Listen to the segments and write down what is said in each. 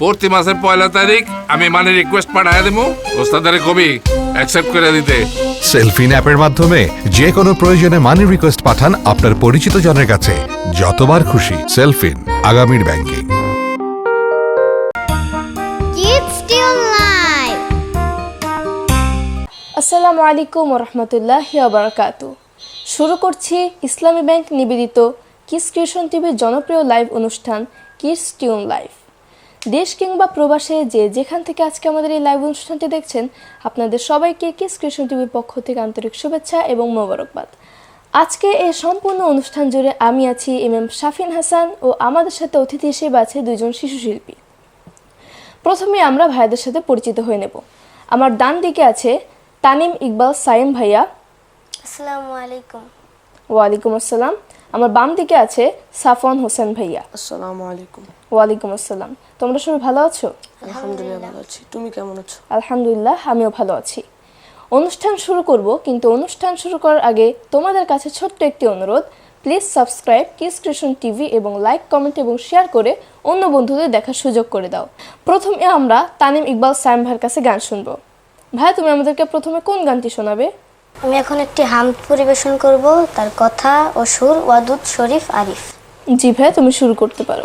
প্রতি মাসের পয়লা তারিখ আমি মানে রিকোয়েস্ট পাঠায় দেবো ওস্তাদারে কবি অ্যাকসেপ্ট করে দিতে। সেলফিন অ্যাপের মাধ্যমে যে কোনো প্রয়োজনে মানি রিকোয়েস্ট পাঠান আপনার পরিচিত জনের কাছে। যতবার খুশি সেলফিন আগামীর ব্যাংকিং! আসসালামু আলাইকুম রহমতুল্লাহ বারাকাতু। শুরু করছি ইসলামী ব্যাংক নিবেদিত কিস ক্রিয়েশন টিভির জনপ্রিয় লাইভ অনুষ্ঠান কিস টিউন লাইভ দেশ কিংবা প্রবাসে যে যেখান থেকে আজকে আমাদের এই লাইভ অনুষ্ঠানটি দেখছেন আপনাদের সবাইকে কিস ক্রিয়েশন টিভির পক্ষ থেকে আন্তরিক শুভেচ্ছা এবং মোবারকবাদ। আজকে এই সম্পূর্ণ অনুষ্ঠান জুড়ে আমি আছি এম এম শাফিন হাসান ও আমাদের সাথে অতিথি হিসেবে আছে দুজন শিশু শিল্পী। প্রথমে আমরা ভাইয়াদের সাথে পরিচিত হয়ে নেব। আমার ডান দিকে আছে তানিম ইকবাল সাইম ভাইয়া। আসসালামু আলাইকুম। ওয়ালাইকুম আসসালাম। আমার বাম দিকে আছে সাফওয়ান হোসেন ভাইয়া। আসসালামু আলাইকুম। ওয়ালাইকুম আসসালাম। তোমরা সবাই ভালো আছো? আলহামদুলিল্লাহ ভালো আছি। তুমি কেমন আছো? আলহামদুলিল্লাহ আমিও ভালো আছি। অনুষ্ঠান শুরু করব কিন্তু অনুষ্ঠান শুরু করার আগে তোমাদের কাছে ছোট্ট একটি অনুরোধ। Please subscribe Kiss Creation TV এবং লাইক কমেন্ট এবং শেয়ার করে অন্য বন্ধুদের দেখার সুযোগ করে দাও। প্রথমে আমরা তানিম ইকবাল সাইম ভাইয়ের কাছে গান শুনব। ভাই তুমি আমাদেরকে প্রথমে কোন গানটি শোনাবে? আমি এখন একটি হামদ পরিবেশন করব তার কথা ও সুর ওয়াদুদ শরীফ আরিফ। জি ভাই তুমি শুরু করতে পারো।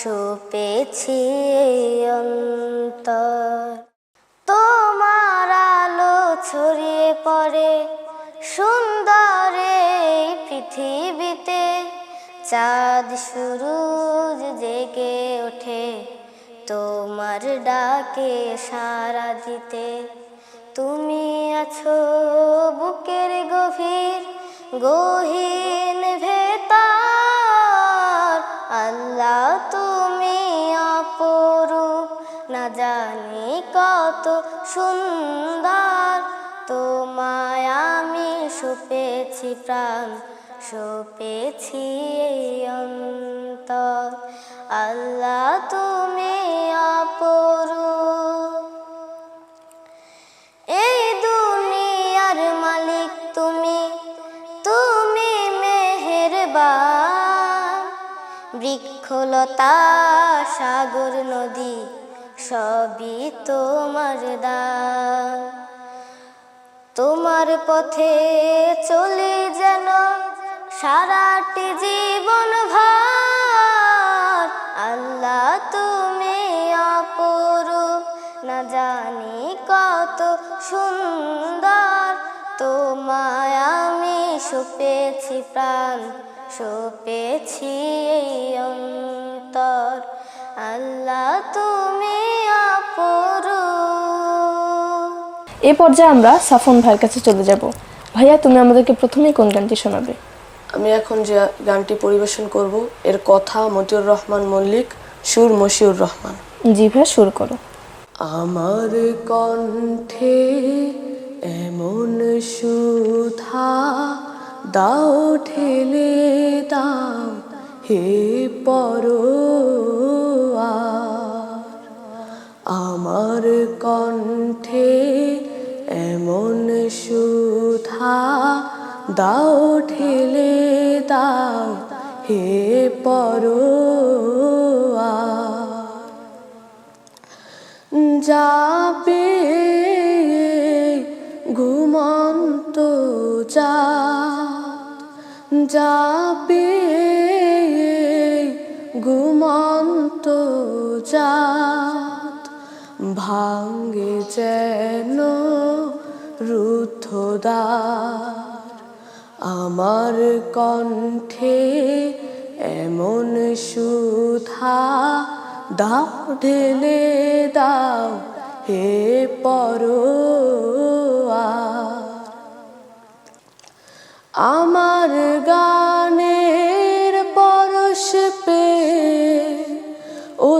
সপেছি অন্তর। তোমার আলো ছড়িয়ে পড়ে সুন্দর পৃথিবীতে। চাঁদ সুরুজ জেগে ওঠে তোমার ডাকে সারা দিতে। তুমি আছো বুকের গভীর, গহীন ভেতার জানি কত সুন্দর। তোমায় আমি সপেছি প্রাণ, সপেছি অন্তর। আল্লাহ তুমি অপরু এই দুনিয়ার মালিক তুমি তুমি মেহেরবান। বৃক্ষলতা, সাগর, নদী সবই তোমার দান। তোমার পথে চলে যেন সারাটি জীবন ভার। আল্লাহ তুমি অপরু না জানি কত সুন্দর। তোমায় আমি সপেছি প্রাণ, সপেছি অন্তর। আল্লাহ তুমি এ পর্যায়ে আমরা সাফন ভাইয়ের কাছে চলে যাব। ভাইয়া তুমি আমাদেরকে প্রথমেই কোন গানটি শোনাবে? আমি এখন যে গানটি পরিবেশন করব এর কথা মতিউর রহমান মল্লিক সুর মশিউর রহমান। জি ভাই সুর করো। আমার কণ্ঠে এমন সুধা দাও ঠেলে দাও হে পর আমার কণ্ঠে এমন সুধা দাও, ঠেলে দাও, হে পর যাবে ঘুমন্ত যা যাবে ঘুমন্ত জাত ভাঙ্গে যেন রুদ্ধদ্বার। আমার কণ্ঠে এমন সুধা, দাও, ঢেলে দাও, হে পর আমার গানের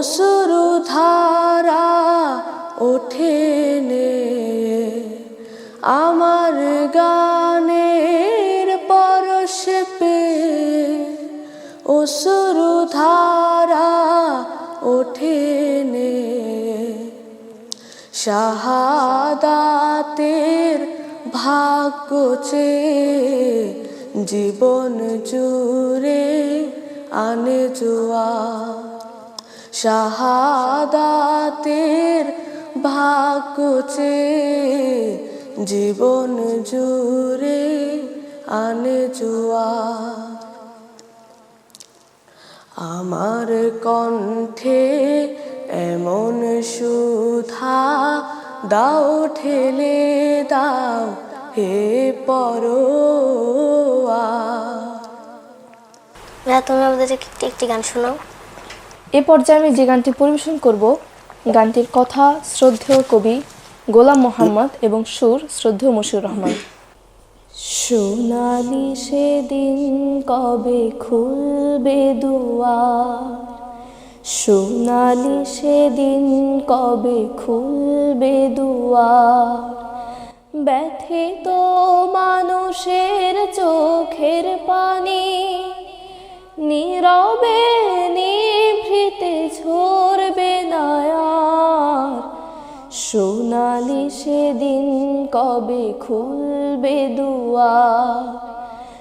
পরশ পে অসুরধার ওঠে নে। আমার গানের পরশ পে অসুরু ধারা ওঠে নে। শাহাদাতের ভাগ্য চেয়ে জীবন জুড়ে আনে জোয়া শাহাদাতের ভাগ্য জীবন জুড়ে আনে জোয়া। আমার কণ্ঠে এমন সুধা, দাও ঠেলে দাও হে পরোয়া। তুমি আমাদের একটি গান শোনাও। এ পর্যায়ে আমি যে গানটি পরিবেশন করব, গানটির কথা শ্রদ্ধেয় কবি গোলাম মোহাম্মদ এবং সুর শ্রদ্ধেয় মশিউর রহমান। সোনালি সেদিন কবে খুলবে দুয়ার? সোনালি সেদিন কবে খুলবে দুয়ার? ব্যথিত মানুষের চোখের পানি নীরবে নিভৃতে ঝরবে নায়ার। সোনালি সেদিন কবে খুলবে দুয়ার?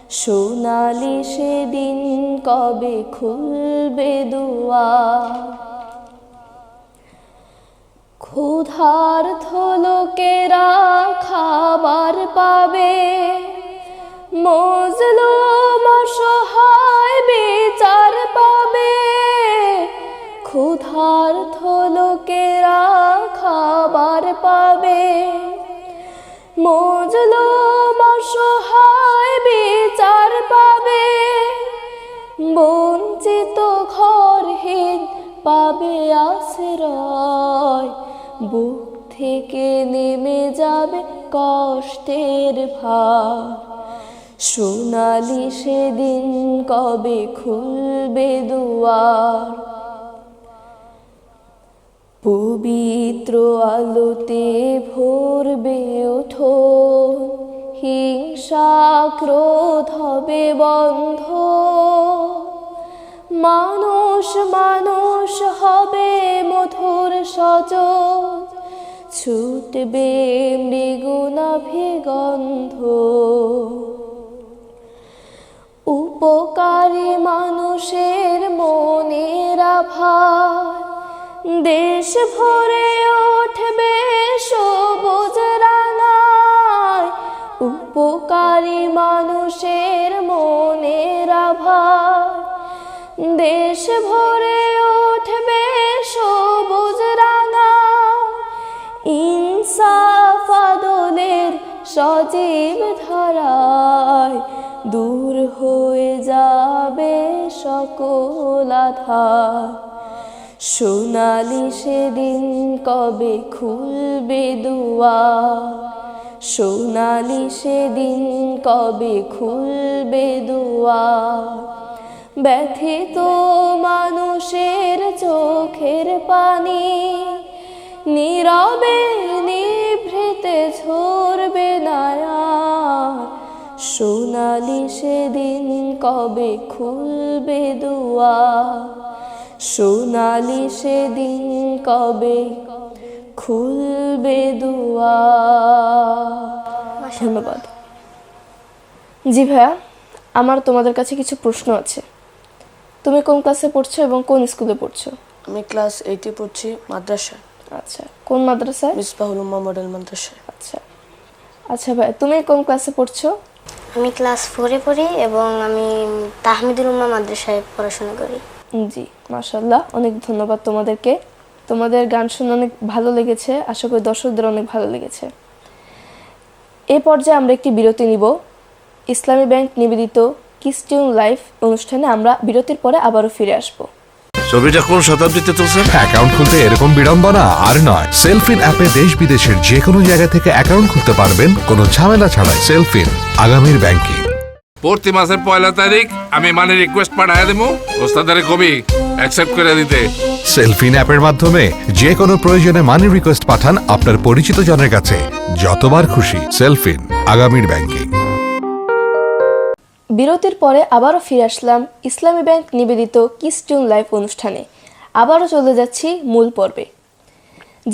সোনালি সেদিন কবে খুলবে দুয়ার? ক্ষুধার্থ লোকেরা খাবার পাবে। মজলুম অসহায় বিচার পাবে। ক্ষুধার্থ লোকেরা খাবার পাবে। মজলুম অসহায় বিচার পাবে। বঞ্চিত ঘরহীন পাবে আশ্রয়। বুক থেকে নেমে যাবে কষ্টের ভার। সোনালি সেদিন কবে খুলবে দুয়ার? পবিত্র আলোতে ভরবে ওঠো হিংসা ক্রোধ হবে বন্ধ। মানুষ মানুষ হবে মধুর সজ ছুটবে মৃগুনাভি গন্ধ উপকারী মানুষের মনের আভার। দেশ ভরে উঠবে সবুজ রাঙায়। উপকারী মানুষের মনের আভার। দেশ ভরে উঠবে সবুজ রাঙা ইনসাফ আদলের সজীব ধারায়। দূর হয়ে যাবে সকল আধার। সোনালি সেদিন কবে খুলবে দুয়ার? সোনালি সেদিন কবে খুলবে দুয়ার? ব্যথিত মানুষের চোখের পানি, নীরবে নিভৃতে ঝরবে নায়ার। সোনালি সেদিন কবে খুলবে দুয়ার সোনালি সেদিন কবে খুলবে দুয়ার ধন্যবাদ। জি ভাইয়া আমার তোমাদের কাছে কিছু প্রশ্ন আছে। তুমি কোন ক্লাসে পড়ছো এবং কোন স্কুলে পড়ছো? আমি ক্লাস এইটে পড়ছি মাদ্রাসা। আচ্ছা কোন মাদ্রাসায়? মিসবাহুল উম্মা মডেল মাদ্রাসায়। আচ্ছা। আচ্ছা ভাই তুমি কোন ক্লাসে পড়ছো? আমি ক্লাস ফোরে পড়ি এবং আমি তাহমিদুল উম্মা মাদ্রাসায় পড়াশোনা করি। জি মাশাল্লাহ অনেক ধন্যবাদ তোমাদেরকে। তোমাদের গান শুনে অনেক ভালো লেগেছে, আশা করি দর্শকদের অনেক ভালো লেগেছে। এ পর্যায়ে আমরা একটি বিরতি নিব। ইসলামী ব্যাংক নিবেদিত কিস্টিউন লাইফ অনুষ্ঠানে আমরা বিরতির পরে আবারও ফিরে আসব। ছবিটা কোন শতাব্দীতে তুলছেন? অ্যাকাউন্ট খুলতে এরকম বিড়ম্বনা আর নয়। সেলফিন অ্যাপে দেশ বিদেশের যে কোনো জায়গা থেকে অ্যাকাউন্ট খুলতে পারবেন কোনো ঝামেলা ছাড়াই সেলফিন আগামীর ব্যাংকিং। প্রতি মাসের পয়লা তারিখ আমি মানে রিকোয়েস্ট পাঠায় দেবো ওস্তাদারে কবি অ্যাকসেপ্ট করে দিতে। সেলফিন অ্যাপের মাধ্যমে যে কোনো প্রয়োজনে মানি রিকোয়েস্ট পাঠান আপনার পরিচিত জনের কাছে। যতবার খুশি সেলফিন আগামীর ব্যাংকিং। বিরতির পরে আবারও ফিরে আসলাম ইসলামী ব্যাংক নিবেদিত কিস লাইভ অনুষ্ঠানে। আবারও চলে যাচ্ছি মূল পর্বে।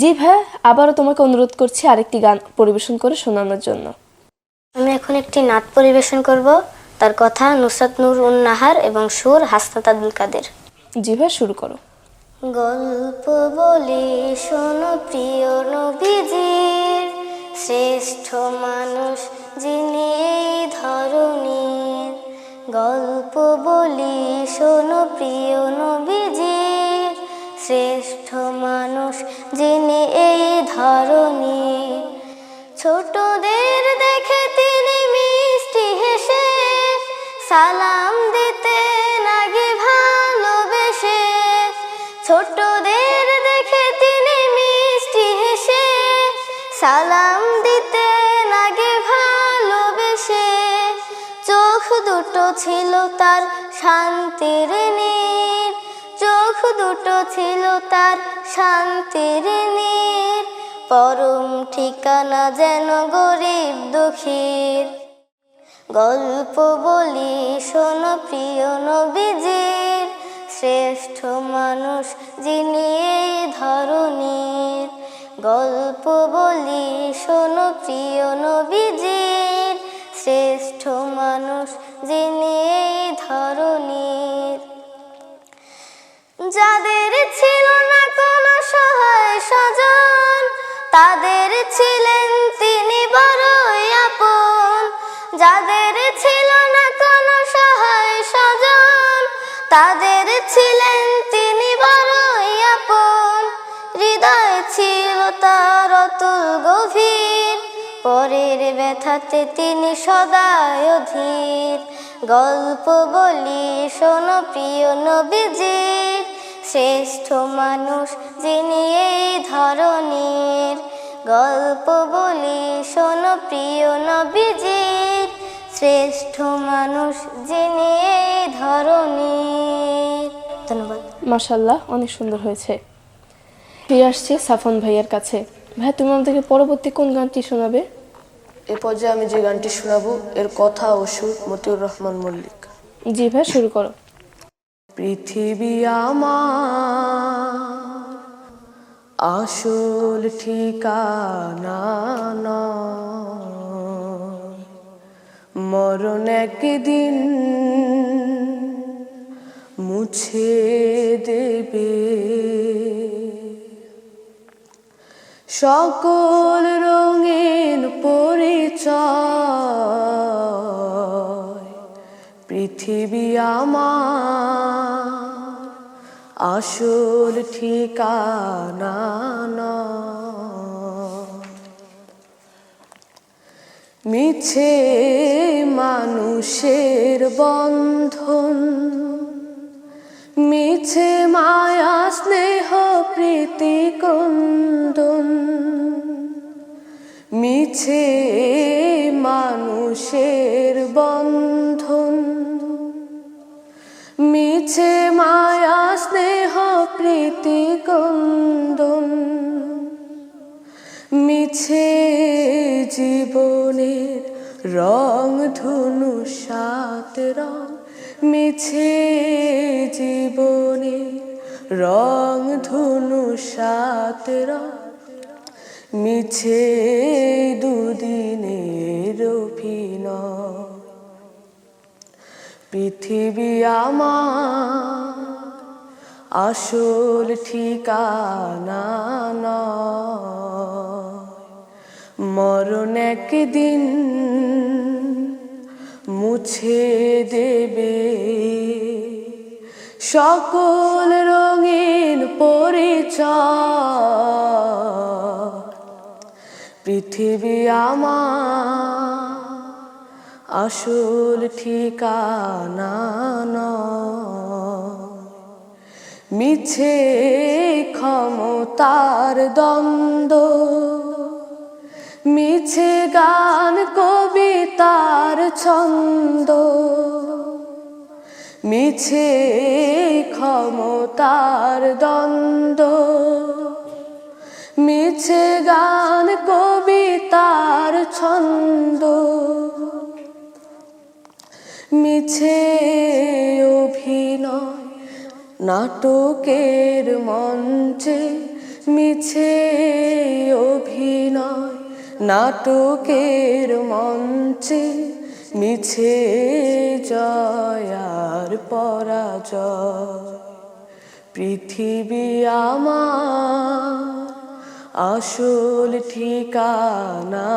জি ভাই আবারও তোমাকে অনুরোধ করছি আরেকটি গান পরিবেশন করে শোনানোর জন্য। আমি এখন একটি নাট পরিবেশন করব। তার কথা নুসরাত নূর উন্নাহার এবং সুর হাসনাত আব্দুল কাদের। জি ভাই শুরু করো। গল্প বলি শোনো প্রিয় নবীজির। শ্রেষ্ঠ মানুষ যিনি এই গল্প বলি, শোনো প্রিয় নবীজির শ্রেষ্ঠ মানুষ যিনি এই ধরনীর ছোটদের দেখে তিনি মিষ্টি হেসে, সালাম দিতে নাগে ভালোবেসে। ছোটদের দেখে তিনি মিষ্টি হেসে, সালাম ছিল তার শান্তির নীর। চোখ দুটো ছিল তার শান্তির নীর। পরম ঠিকানা যেন গরিব দুঃখীর। গল্প বলি, শোনো প্রিয় নবীজির। শ্রেষ্ঠ মানুষ যিনি এই ধরনীর গল্প বলি, শোনো প্রিয় নবীজির। শ্রেষ্ঠ মানুষ যিনি এই ধরনীর যাদের ছিল না কোনো সহায় স্বজন, তাদের ছিলেন তিনি বড়ই আপন। যাদের ছিল না কোনো সহায় স্বজন, তাদের ছিলেন পরের ব্যথাতে তিনি সদায় অধীর। গল্প বলি, শোনো প্রিয় নবীজির। শ্রেষ্ঠ মানুষ যিনি এই ধরনের গল্প বলি, শোনো প্রিয় নবীজির। শ্রেষ্ঠ মানুষ যিনি এই ধরনীর ধন্যবাদ। মাশাল্লাহ অনেক সুন্দর হয়েছে। ফিরে আসছি সাফন ভাইয়ের কাছে। ভাই তুমি আমাদেরকে পরবর্তী কোন গানটি শোনাবে? এ পর্যায়ে আমি যে গানটি শোনাবো এর কথা ও সুর মতিউর রহমান মল্লিক। জি ভাই শুরু করো। পৃথিবী আমার আসল ঠিকানা। মরণ একদিন মুছে দেবে। সকল রঙিন পরিচয় পৃথিবী আমার আসল ঠিকানা। মিছে মানুষের বন্ধন মিছে মায়া, স্নেহ, প্রীতি, কন্দন। মিছে মানুষের বন্ধন। মিছে মায়া, স্নেহ, প্রীতি, কন্দন। মিছে জীবনের রং ধনু সাত রং। মিছে জীবনে রং ধনু সাত মিছে দুদিনের অভিনয় পৃথিবী আমার আসল ঠিকানা। মরণ একদিন মুছে দেবে। সকল রঙিন পরিচয়। পৃথিবী আমার আসল ঠিকানা। মিছে ক্ষমতার দ্বন্দ্ব। মিছে গান কবিতার ছন্দ। মিছে ক্ষমতার দ্বন্দ্ব। মিছে গান কবিতার ছন্দ। মিছে অভিনয় নাটকের মঞ্চে, মিছে নাটকের মঞ্চে মিছে জয়ার পরাজয়। পৃথিবী আমার আসল ঠিকানা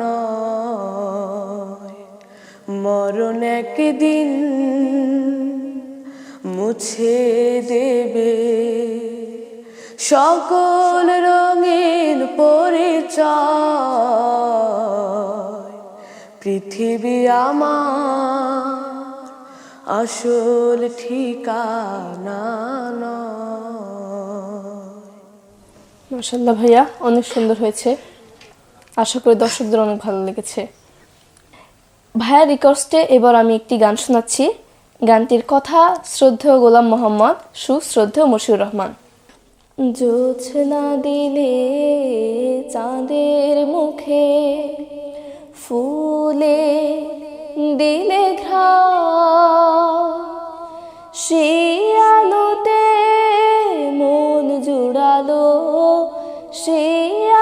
নয়। মরণ একদিন মুছে দেবে। সকল রঙিন পরিচয় পৃথিবী আমার আসল ঠিকানা মাসাল্লাহ ভাইয়া, অনেক সুন্দর হয়েছে। আশা করি দর্শকদের অনেক ভালো লেগেছে। ভাইয়া, রিকোয়েস্টে এবার আমি একটি গান শোনাচ্ছি। গানটির কথা শ্রদ্ধেয় গোলাম মোহাম্মদ, সুশ্রদ্ধেয় মশিউর রহমান। জোছনা দিলে চাঁদের মুখে, ফুলে দিলে ঘা মন জুড়ালো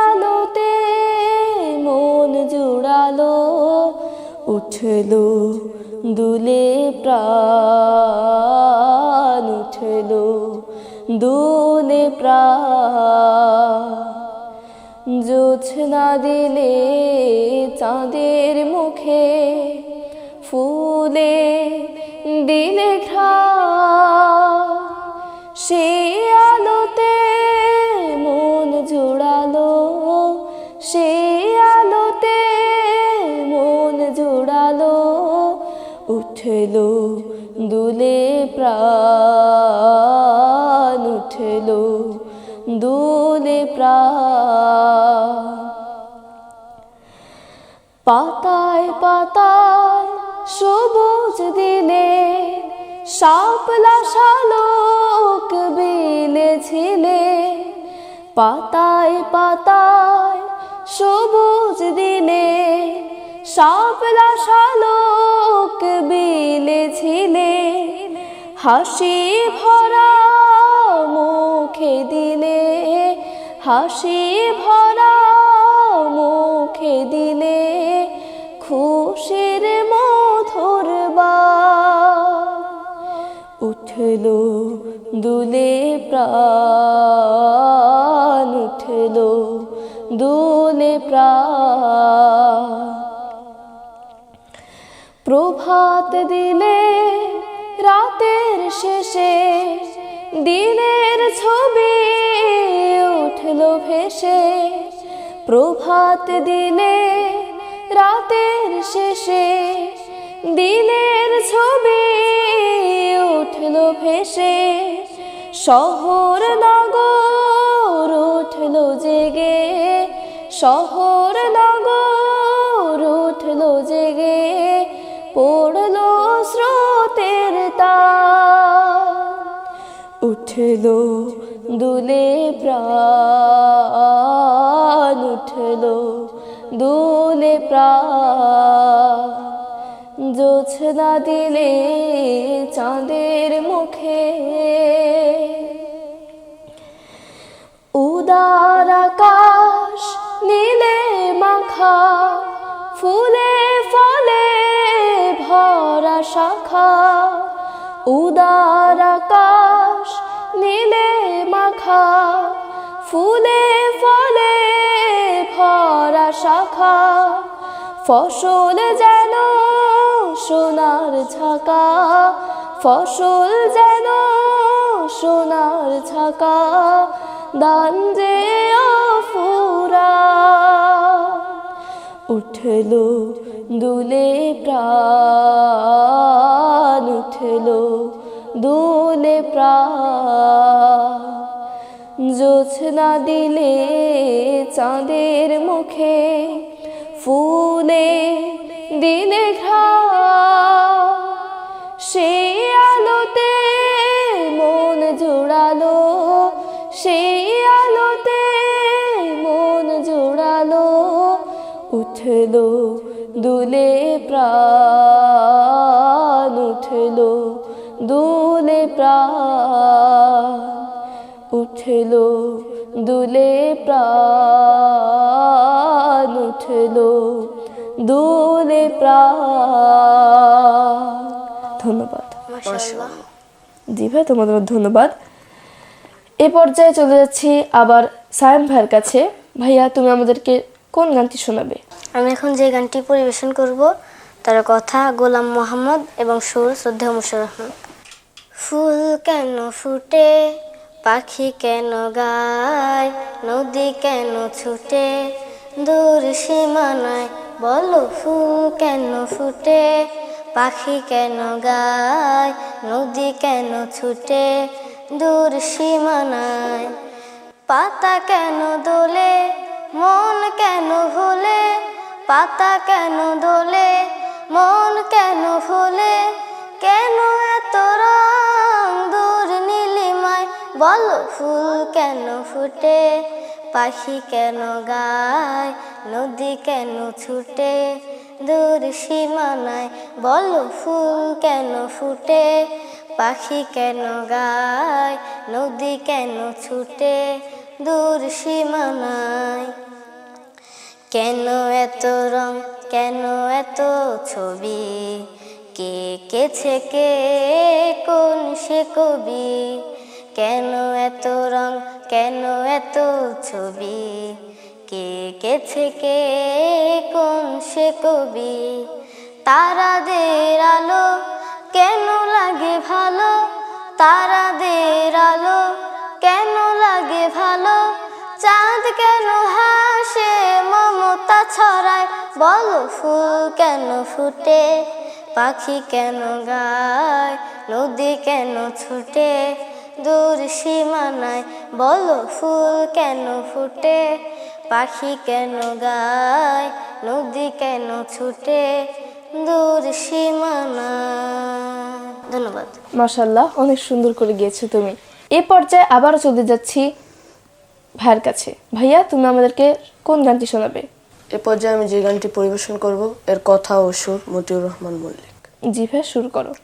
আলোতে মন জুড়ালো, উঠল দুলে প্রাণ, উঠল দুলে জোছনা দিলে চাঁদের মুখে ফুলে দিলে খা সে হাসি ভরা মুখে দিলে, হাসি ভরা মুখে দিলে খুশির মধুর বা উঠল, দুলে প্রাণ উঠল, দুলে প্রাণ। প্রভাত দিলে রাতের শেষে দিনের ছবি উঠল ভেসে। প্রভাত দিলে রাতের শেষে দিনের ছবি উঠল ভেসে। শহর নগর উঠল জেগে। শহর নগর উঠল জেগে। পড়ল স্রোতের তার উঠল দুলে প্রাণ, উঠল দুলে প্রাণ। দিলে চাঁদের মুখে উদার আকাশ নীলে মাখা, ফুলে ফলে ভরা শাখা। উদার আকাশ, নীলে মাখা, ফুলে ফলে ভরা শাখা, ফসল যেন সোনার ঝাঁকা, ফসল যেন সোনার ঝাঁকা, দান যে ফুরা উঠল দুলে প্রাণ। জোছনা দিলে চাঁদের মুখে ফুলে দিলে ঘা। সে আলোতে মন জোড়ালো, সে আলোতে মন জোড়ালো, উঠল দুলে প্রাণ, উঠল দুলে প্রাণ। উঠল দুলে প্রাণ উঠল দুলে প্রাণ। ধন্যবাদ। জি ভাই তোমাদের ধন্যবাদ। এ পর্যায়ে চলে যাচ্ছি আবার সায়েম ভাইয়ের কাছে। ভাইয়া তুমি আমাদেরকে কোন গানটি শোনাবে? আমি এখন যে গানটি পরিবেশন করব তার কথা গোলাম মোহাম্মদ এবং সুর শ্রদ্ধা মুশার রহমান। ফুল কেন ফুটে পাখি কেন গায়? নদী কেন ছুটে? দূর সীমানায় বলো ফুল কেন ফুটে? পাখি কেন গায়? নদী কেন ছুটে? দূর সীমানায় পাতা কেন দোলে? মন কেন ভোলে? পাতা কেন দোলে? মন কেন ভোলে? কেন এত রং বলো, ফুল কেন ফুটে, পাখি কেন গায়, নদী কেন ছুটে, দূর সীমানায় বলো, ফুল কেন ফুটে, পাখি কেন গায়, নদী কেন ছুটে, দূর সীমানায়। কেন এত রং, কেন এত ছবি, কে কেছে কে, কোন সে কবি কেন এত রং? কেন এত ছবি? কে কে? কোন সে কবি? তারাদের আলো কেন লাগে ভালো? তারাদের আলো কেন লাগে ভালো? চাঁদ কেন হাসে, মমতা ছড়ায়? বলো ফুল কেন ফুটে? পাখি কেন গায়? নদী কেন ছুটে? দূর সীমানায় বলো ফুল কেন ফুটে? পাখি কেন গায়? নদী কেন ছুটে? দূর সীমানায়। ধন্যবাদ। মাশাল্লাহ অনেক সুন্দর করে গিয়েছো তুমি। এ পর্যায়ে আবারও চলে যাচ্ছি ভাইয়ের কাছে। ভাইয়া তুমি আমাদেরকে কোন গানটি শোনাবে? এ পর্যায়ে আমি যে গানটি পরিবেশন করব এর কথা ও সুর মতিউর রহমান মল্লিক। জি ভাই শুরু করো।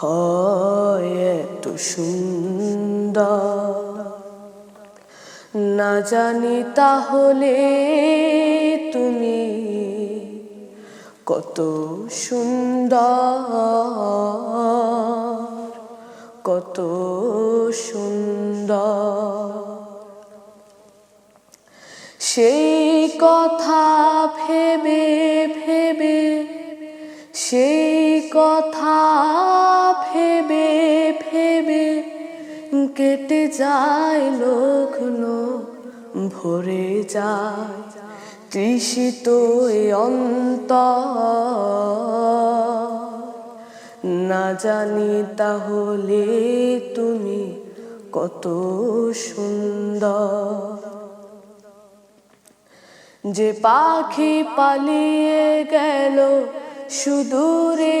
হয় এত সুন্দর। না জানি তাহলে তুমি কত সুন্দর কত সুন্দর। সেই কথা ভেবে ভেবে, সেই কথা ভেবে কেটে যায় লগ্ন ভরে যায় তৃষিত অন্ত না জানি তাহলে তুমি কত সুন্দর। যে পাখি পালিয়ে গেল সুদূরে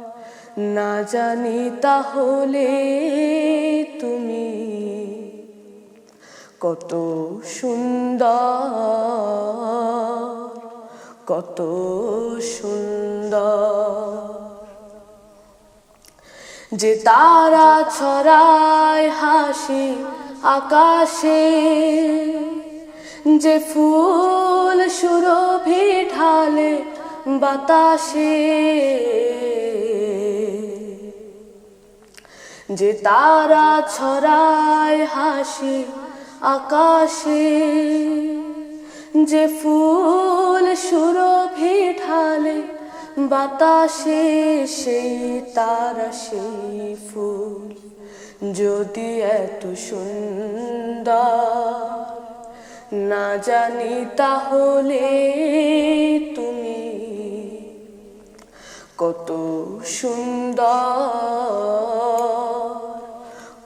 না জানি তাহলে তুমি কত সুন্দর কত সুন্দর। যে তারা ছড়ায় হাসি আকাশে, যে ফুল সুরভি ঢালে বাতাসে। যে তারা ছড়ায় হাসি আকাশে, যে ফুল সুরভি ঢালে বাতাসে, সেই তারা সেই ফুল। যদি এত সুন্দর না জানি তাহলে তুমি কত সুন্দর।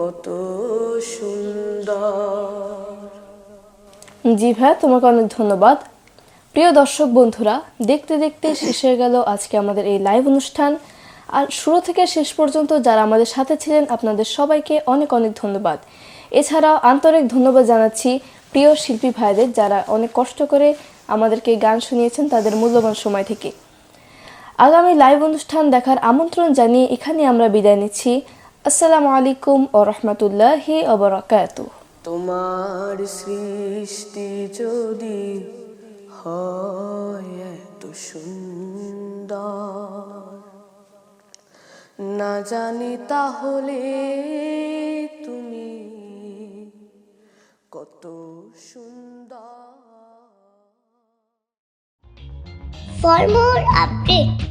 কত সুন্দর। জি ভাইয়া, তোমাকে অনেক ধন্যবাদ। প্রিয় দর্শক বন্ধুরা, দেখতে দেখতে শেষ হয়ে গেল আজকে আমাদের এই লাইভ অনুষ্ঠান। আর শুরু থেকে শেষ পর্যন্ত যারা আমাদের সাথে ছিলেন, আপনাদের সবাইকে অনেক অনেক ধন্যবাদ। এছাড়াও আন্তরিক ধন্যবাদ জানাচ্ছি প্রিয় শিল্পী ভাইদের, যারা অনেক কষ্ট করে আমাদেরকে গান শুনিয়েছেন তাদের মূল্যবান সময় থেকে। আগামী লাইভ অনুষ্ঠান দেখার আমন্ত্রণ জানিয়ে এখানে আমরা বিদায় নিচ্ছি। আসসালামু আলাইকুম ও রহমতুল্লাহি অবরাকাতুহ তোমার সৃষ্টি যদি হয় এত সুন্দর না জানি তাহলে তুমি কত সুন্দর। For more updates,